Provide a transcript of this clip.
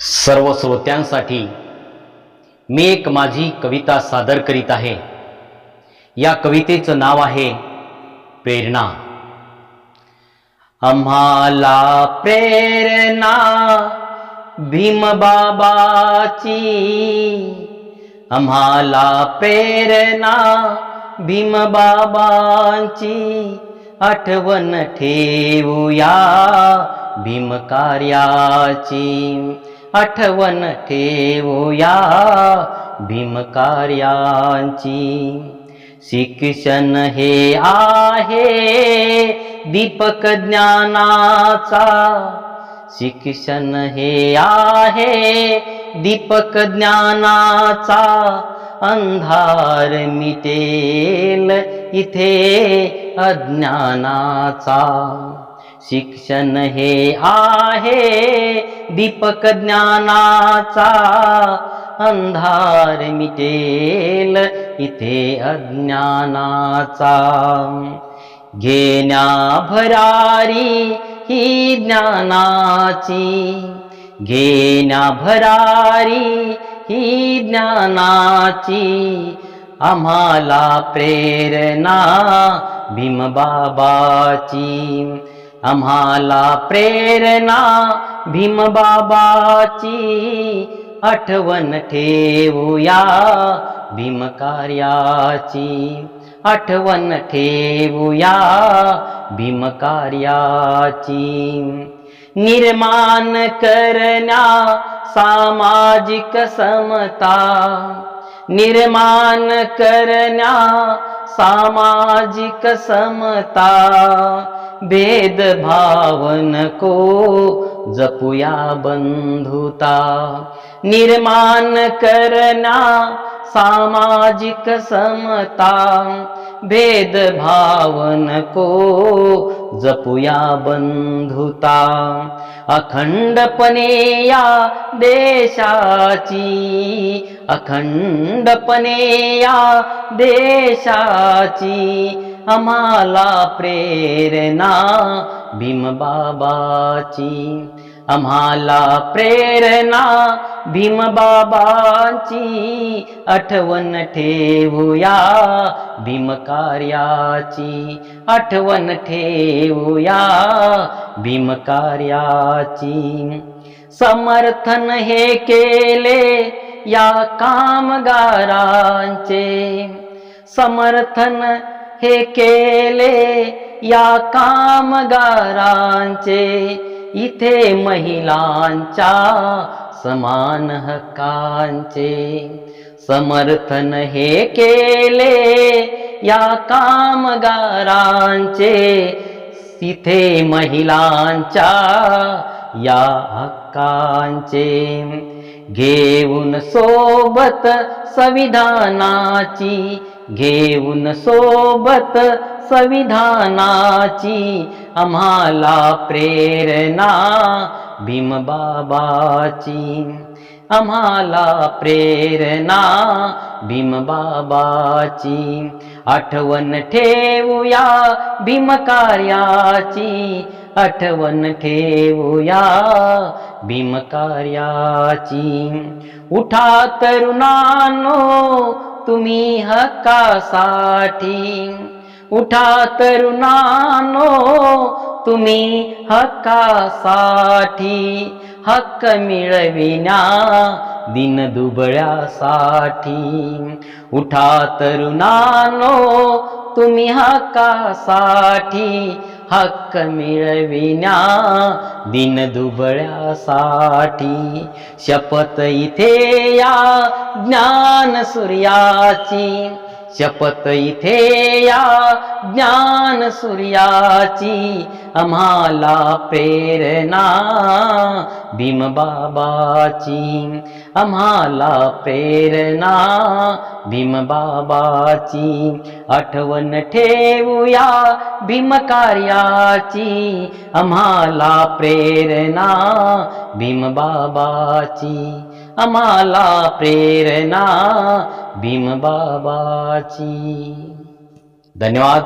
सर्व श्रोत्यांसाठी मी एक माझी कविता सादर करीत आहे. या कवितेचं नाव आहे प्रेरणा. आम्हाला प्रेरणा भीमबाबाची. आम्हाला प्रेरणा भीमबाबांची. आठवण ठेवूया भीमकार्याची. आठवण ठेवूया भीमकार्यांची शिक्षण हे आहे दीपक ज्ञानाचा. शिक्षण हे आहे दीपक ज्ञानाचा. अंधार मिटेल इथे अज्ञानाचा. शिक्षण हे आहे दीपक ज्ञानाचा. अंधार मिटेल इथे अज्ञानाचा. घेण्या भरारी ही ज्ञानाची. घेण्या भरारी ही ज्ञानाची. आम्हाला प्रेरणा भीमबाबाची. आम्हाला प्रेरणा भीमबाबाची आठवण ठेवूया भीमकार्याची आठवण ठेवूया भीमकार्याची. निर्माण करण्या सामाजिक समता निर्माण करण्या सामाजिक समता भेदभाव नको जपूया बंधुता निर्माण करना सामाजिक समता भेदभाव नको जपूया बंधुता अखंडपणे या देशाची अखंडपणे या देशाची आम्हाला प्रेरणा भीमबाबाची आम्हाला प्रेरणा भीमबाबाची आठवण ठेवूया भीमकार्याची आठवण ठेवूया भीमकार्याची समर्थन हे केले या कामगारांचे. समर्थन हे केले या कामगारांचे. इथे महिलांच्या समान हक्कांचे. समर्थन हे केले या कामगारांचे. तिथे महिलांच्या या हक्कांचे. घेऊन सोबत संविधानाची घेऊन सोबत संविधानाची आम्हाला प्रेरणा भीमबाबाची आम्हाला प्रेरणा भीमबाबाची आठवण ठेवूया भीमकार्याची आठवण ठेवूया भीमकार्याची उठा तरुणानो तुम्ही हक्कासाठी. उठा तरुणानो तुम्ही हक्कासाठी. हक्क मिळविण्या दिन दुबळ्यासाठी. उठा तरुणानो तुम्ही हक्कासाठी. हक्क मिळविण्या दिन दुबळ्यासाठी. शपथ इथे या ज्ञान सूर्याची. शपथ इथे या ज्ञान सूर्याची. आम्हाला प्रेरणा भीमबाबाची आम्हाला प्रेरणा भीमबाबाची आठवण ठेवूया भीमकार्याची आम्हाला प्रेरणा भीमबाबाची आम्हाला प्रेरणा भीमबाबाची धन्यवाद.